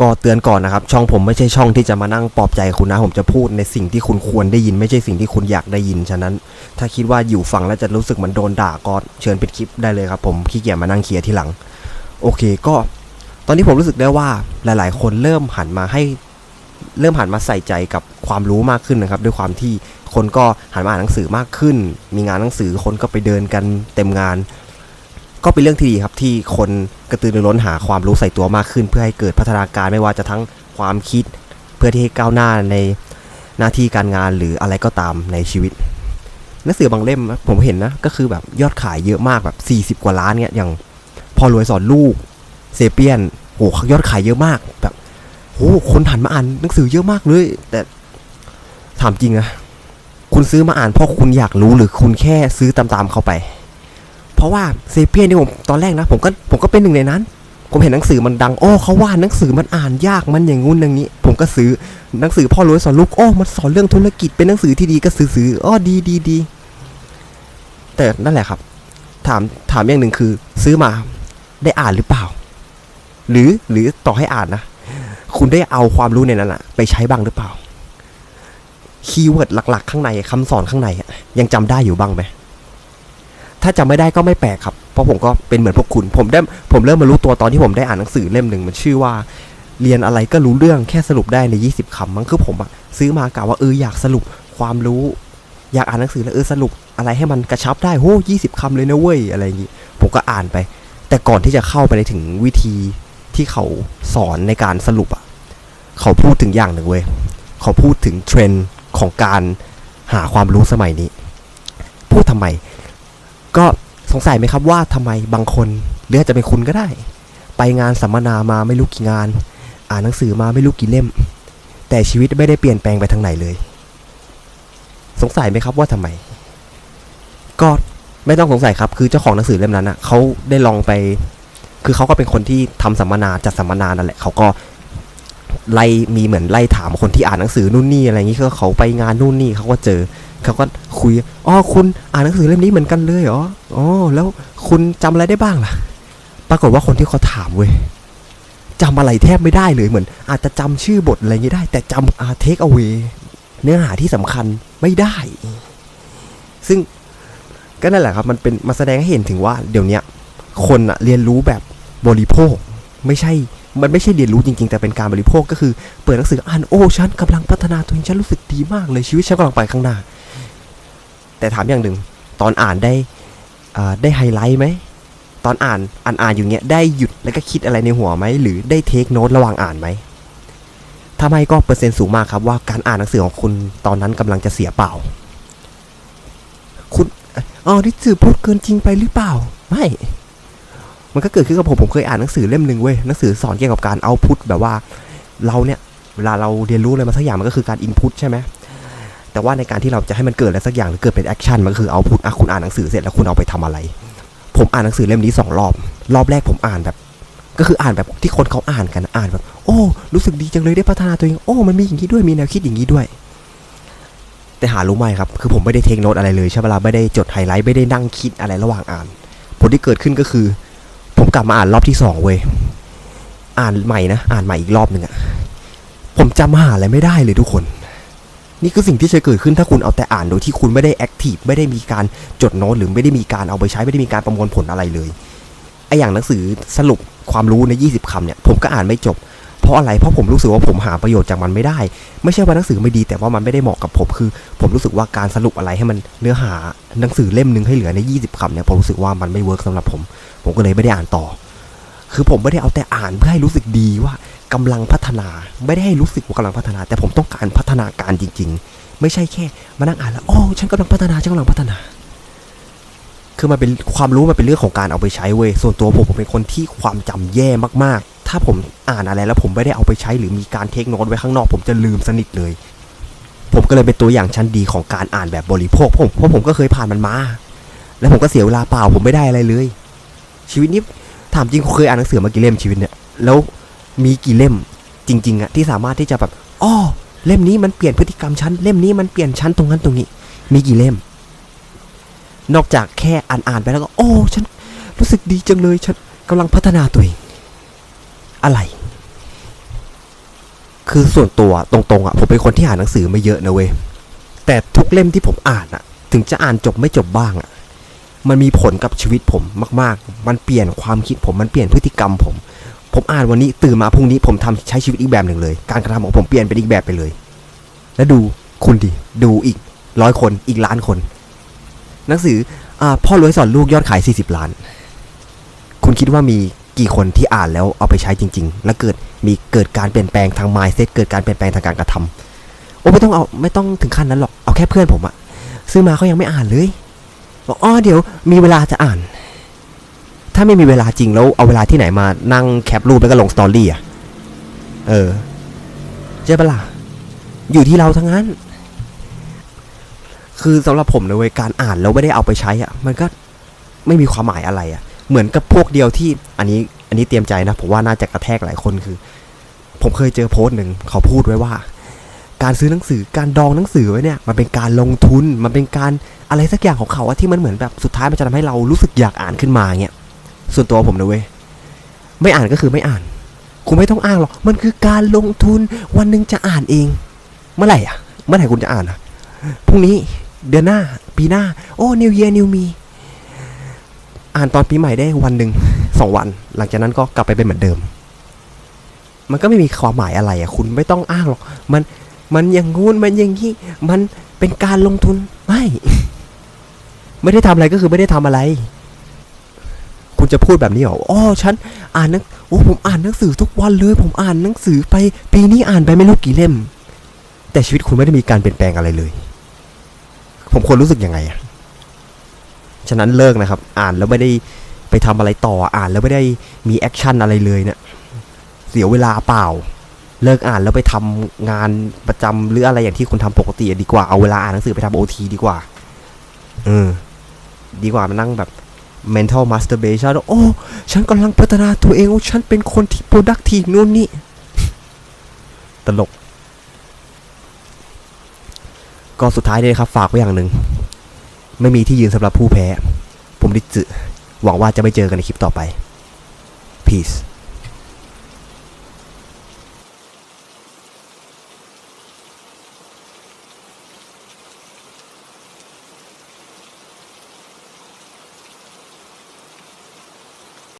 ก็เตือนก่อนนะครับ ช่องผมไม่ใช่ช่องที่จะมานั่งปลอบใจคุณนะ ผมจะพูดในสิ่งที่คุณควรได้ยิน ไม่ใช่สิ่งที่คุณอยากได้ยิน ฉะนั้น ถ้าคิดว่าอยู่ฟังแล้วจะรู้สึกเหมันโดนด่าก็เชิญปิดคลิปได้เลยครับผมขี้เกียจมานั่งเคลียร์ทีหลัง โอเคก็ ตอนนี้ผมรู้สึกได้ว่าหลาย ๆ คนเริ่มหันมาให้ เริ่มหันมาใส่ใจกับความรู้มากขึ้นนะครับ ด้วยความที่คนก็หันมาอ่านหนังสือมากขึ้น มีงานหนังสือคนก็ไปเดินกันเต็มงาน ก็เป็นเรื่องที่ดีครับที่คนกระตือรือร้นหาความรู้ใส่ตัวมากขึ้น เพื่อให้เกิดพัฒนาการไม่ว่าจะทั้งความคิด เพื่อที่ให้ก้าวหน้าในหน้าที่การงานหรืออะไรก็ตามในชีวิตหนังสือบางเล่มผมเห็นนะก็คือแบบยอดขายเยอะมากแบบ40 กว่าล้านเนี่ยอย่างพอรวยสอนลูกเซเปียนโหยอดขายเยอะมากแบบโหคนหันมาอ่านหนังสือเยอะมากเลย แต่ถามจริงนะคุณซื้อมาอ่านเพราะคุณอยากรู้หรือคุณแค่ซื้อตามๆเข้าไป เพราะว่าเซเปียนที่ผมตอนแรกนะ ผมก็ผมก็เป็นหนึ่งในนั้น ผมเห็นหนังสือมันดังโอ้เขาว่าหนังสือมันอ่านยากมันอย่างงู้นอย่างนี้ ผมก็ซื้อหนังสือพ่อรวยสอนลูกโอ้มันสอนเรื่องธุรกิจเป็นหนังสือที่ดีก็ซื้อซื้ออ้อดีดีดีแต่นั่นแหละครับ ถามถามอย่างหนึ่งคือ ซื้อมาได้อ่านหรือเปล่า หรือหรือต่อให้อ่านนะคุณได้เอาความรู้ในนั้นอะไปใช้บ้างหรือเปล่าคีย์เวิร์ดหลัก ๆ ข้างในคำสอนข้างในยังจำได้อยู่บ้างไหม ถ้าจำไม่ได้ก็ไม่แปลกครับ เพราะผมก็เป็นเหมือนพวกคุณ ผมได้ผมเริ่มมารู้ตัวตอนที่ผมได้อ่านหนังสือเล่มหนึ่งมันชื่อว่า เรียนอะไรก็รู้เรื่องแค่สรุปได้ใน 20คำมั้งคือผมอะซื้อมากะว่าเอออยากสรุปความรู้ อยากอ่านหนังสือแล้วเออสรุปอะไรให้มันกระชับได้โหยี่สิบคำเลยนะเว้ยอะไรอย่างงี้ผมก็อ่านไป แต่ก่อนที่จะเข้าไปในถึงวิธีที่เขาสอนในการสรุปอะเขาพูดถึงอย่างหนึ่งเว้ยเขาพูดถึงเทรนด์ของการหาความรู้สมัยนี้ พูดทำไม ก็สงสัยไหมครับว่าทำไมบางคนหรืออาจจะเป็นคุณก็ได้ ไปงานสัมมนามาไม่รู้กี่งาน อ่านหนังสือมาไม่รู้กี่เล่ม แต่ชีวิตไม่ได้เปลี่ยนแปลงไปทางไหนเลย สงสัยไหมครับว่าทำไม ก็ไม่ต้องสงสัยครับ คือเจ้าของหนังสือเล่มนั้นอะเขาได้ลองไป คือเขาก็เป็นคนที่ทำสัมมนาจัดสัมมนานั่นแหละเขาก็ไล่มีเหมือนไล่ถามคนที่อ่านหนังสือนู่นนี่อะไรอย่างนี้ก็เขาไปงานนู่นนี่เขาก็เจอ เขาก็คุยอ๋อคุณอ่านหนังสือเล่มนี้เหมือนกันเลยเหรออ๋อแล้วคุณจำอะไรได้บ้างล่ะ ปรากฏว่าคนที่เขาถามเว้ยจำอะไรแทบไม่ได้เลยเหมือน อาจจะจำชื่อบทอะไรอย่างนี้ได้ แต่จำอาเทคเอาเวเนื้อหาที่สำคัญไม่ได้ ซึ่งก็นั่นแหละครับ มันเป็นมาแสดงให้เห็นถึงว่า เดี๋ยวนี้คนอะเรียนรู้แบบบริโภค ไม่ใช่ มันไม่ใช่เรียนรู้จริง ๆ แต่เป็นการบริโภคก็คือ เปิดหนังสืออ่านโอ้ฉันกำลังพัฒนาตัวเองฉันรู้สึกดีมากเลยชีวิตฉันกำลังไปข้างหน้า แต่ถามอย่างหนึ่ง ตอนอ่านได้ได้ไฮไลท์ไหมตอนอ่านอ่านอ่านอยู่เงี้ยได้หยุดแล้วก็คิดอะไรในหัวไหมหรือได้เทคโน้ตระหว่างอ่านไหมถ้าไม่ก็เปอร์เซ็นต์สูงมากครับว่าการอ่านหนังสือของคุณตอนนั้นกำลังจะเสียเปล่า คุณอ๋อที่สื่อพูดเกินจริงไปหรือเปล่า ไม่ มันก็เกิดขึ้นกับผมผมเคยอ่านหนังสือเล่มหนึ่งเว้ยหนังสือสอนเกี่ยวกับการเอาพุทแบบว่าเราเนี่ยเวลาเราเรียนรู้อะไรมาสักอย่างมันก็คือการอินพุตใช่ไหม แต่ว่าในการที่เราจะให้มันเกิดอะไรสักอย่างหรือเกิดเป็นแอคชั่นมันก็คือเอาพุทอะคุณอ่านหนังสือเสร็จแล้วคุณเอาไปทำอะไร ผมอ่านหนังสือเล่มนี้สองรอบ รอบแรกผมอ่านแบบ ก็คืออ่านแบบที่คนเขาอ่านกันอ่านแบบ โอ้ รู้สึกดีจังเลยได้พัฒนาตัวเองโอ้มันมีอย่างนี้ด้วยมีแนวคิดอย่างนี้ด้วย แต่หารู้ไหมครับ คือผมไม่ได้เทคโนตอะไรเลยใช่เวลาไม่ได้จดไฮไลท์ไม่ได้นั่งคิดอะไรระหว่างอ่าน ผลที่เกิดขึ้นก็คือ ผมกลับมาอ่านรอบที่สองเว้ยอ่านใหม่นะอ่านใหม่อีกรอบหนึ่งอะผมจำหาอะไรไม่ได้เลยทุกคน นี่คือสิ่งที่จะเกิดขึ้นถ้าคุณเอาแต่อ่านโดยที่คุณไม่ได้แอคทีฟไม่ได้มีการจดโน้ตหรือไม่ได้มีการเอาไปใช้ไม่ได้มีการประมวลผลอะไรเลยไออย่างหนังสือสรุปความรู้ใน 20คำเนี่ยผมก็อ่านไม่จบ เพราะอะไรเพราะผมรู้สึกว่าผมหาประโยชน์จากมันไม่ได้ ไม่ใช่ว่าหนังสือไม่ดีแต่ว่ามันไม่ได้เหมาะกับผมคือ ผมรู้สึกว่าการสรุปอะไรให้มันเนื้อหาหนังสือเล่มหนึ่งให้เหลือใน 20คำเนี่ยผมรู้สึกว่ามันไม่เวิร์กสำหรับผม ผมก็เลยไม่ได้อ่านต่อ คือผมไม่ได้เอาแต่อ่านเพื่อให้รู้สึกดีว่ากำลังพัฒนา ไม่ได้ให้รู้สึกว่ากำลังพัฒนา แต่ผมต้องการพัฒนาการจริง ๆ ไม่ใช่แค่ มานั่งอ่านแล้วอ๋อฉันกำลังพัฒนาฉันกำลังพัฒนา คือมันเป็นความรู้มันเป็นเรื่องของการเอาไปใช้เว้ยส่วนตัวผมผมเป็นคนที่ความจำแย่มากๆ ถ้าผมอ่านอะไรแล้วผมไม่ได้เอาไปใช้ หรือมีการเทคโนตไว้ข้างนอก ผมจะลืมสนิทเลย ผมก็เลยเป็นตัวอย่างชั้นดีของการอ่านแบบบริโภคผมเพราะผมก็เคยผ่านมันมา แล้วผมก็เสียเวลาเปล่าผมไม่ได้อะไรเลยชีวิตนี้ ถามจริงเคยอ่านหนังสือมากี่เล่มชีวิตเนี่ย แล้วมีกี่เล่มจริงๆอะที่สามารถที่จะแบบอ้อเล่มนี้มันเปลี่ยนพฤติกรรมฉันเล่มนี้มันเปลี่ยนฉันตรงนั้นตรงนี้ มีกี่เล่ม นอกจากแค่อ่านอ่านๆไปแล้วก็ โอ้ ฉันรู้สึกดีจังเลยฉันกำลังพัฒนาตัวเอง อะไร คือส่วนตัวตรงๆอะผมเป็นคนที่อ่านหนังสือไม่เยอะนะเว้ยแต่ทุกเล่มที่ผมอ่านอะถึงจะอ่านจบไม่จบบ้างอะ มันมีผลกับชีวิตผมมาก ๆ มันเปลี่ยนความคิดผม มันเปลี่ยนพฤติกรรมผม ผมอ่านวันนี้ตื่นมาพรุ่งนี้ผมทำใช้ชีวิตอีกแบบหนึ่งเลย การกระทำของผมเปลี่ยนเป็นอีกแบบไปเลย แล้วดูคุณดิ ดูอีกร้อยคนอีกล้านคน หนังสืออพ่อรวยสอนลูกยอดขาย 40 ล้าน คุณคิดว่ามีกี่คนที่อ่านแล้วเอาไปใช้จริง ๆ แล้วเกิดมีเกิดการเปลี่ยนแปลงทาง mindset เกิดการเปลี่ยนแปลงทางการกระทำโอ้ไม่ต้องเอาไม่ต้องถึงขั้นนั้นหรอก เอาแค่เพื่อนผมอะซื้อมาเขายังไม่อ่านเลย บอกอ๋อเดี๋ยวมีเวลาจะอ่าน ถ้าไม่มีเวลาจริงแล้วเอาเวลาที่ไหนมานั่งแคปรูปแล้วก็ลงสตอรี่อะเออใช่ปะล่ะอยู่ที่เราทั้งนั้น คือสำหรับผมนะเว้ยการอ่านแล้วไม่ได้เอาไปใช้อะ มันก็ไม่มีความหมายอะไรอะ เหมือนกับพวกเดียวที่อันนี้ อันนี้เตรียมใจนะ ผมว่าน่าจะกระแทกหลายคนคือ ผมเคยเจอโพสต์หนึ่งเขาพูดไว้ว่า การซื้อหนังสือการดองหนังสือไว้เนี่ยมันเป็นการลงทุนมันเป็นการอะไรสักอย่างของเขาอะที่มันเหมือนแบบสุดท้ายมันจะทำให้เรารู้สึกอยากอ่านขึ้นมาเงี้ยส่วนตัวผมนะเว้ยไม่อ่านก็คือไม่อ่านคุณไม่ต้องอ้างหรอกมันคือการลงทุนวันหนึ่งจะอ่านเอง เมื่อไหร่อะเมื่อไหร่คุณจะอ่านอะพรุ่งนี้เดือนหน้า ปีหน้า โอ้ New Year New Me อ่านตอนปีใหม่ได้วันหนึ่งสองวัน หลังจากนั้นก็กลับไปเป็นเหมือนเดิม มันก็ไม่มีความหมายอะไรอะคุณไม่ต้องอ้างหรอก มัน มันอย่างงู้นมันอย่างนี้มันเป็นการลงทุนไม่ ไม่ได้ทำอะไรก็คือไม่ได้ทำอะไร คุณจะพูดแบบนี้เหรออ๋อฉันอ่านนังโอ้ผมอ่านหนังสือทุกวันเลย ผมอ่านหนังสือไป ปีนี้อ่านไปไม่รู้กี่เล่ม แต่ชีวิตคุณไม่ได้มีการเปลี่ยนแปลงอะไรเลย ผมควรรู้สึกยังไงอะฉะนั้นเลิกนะครับ อ่านแล้วไม่ได้ไปทำอะไรต่ออ่านแล้วไม่ได้มีแอคชั่นอะไรเลยเนี่ยเสียเวลาเปล่า เลิกอ่านแล้วไปทำงานประจำหรืออะไรอย่างที่คุณทำปกติดีกว่าเอาเวลาอ่านหนังสือไปทำโอทีดีกว่าเออดีกว่ามานั่งแบบ mental masturbation โอ้ ฉันกำลังพัฒนาตัวเอง ฉันเป็นคนที่ productive นู่นนี่ ตลก ก็สุดท้ายเลยครับ ฝากไว้อย่างหนึ่ง ไม่มีที่ยืนสำหรับผู้แพ้ ผมดิจึหวังว่าจะไม่เจอกันในคลิปต่อไป peace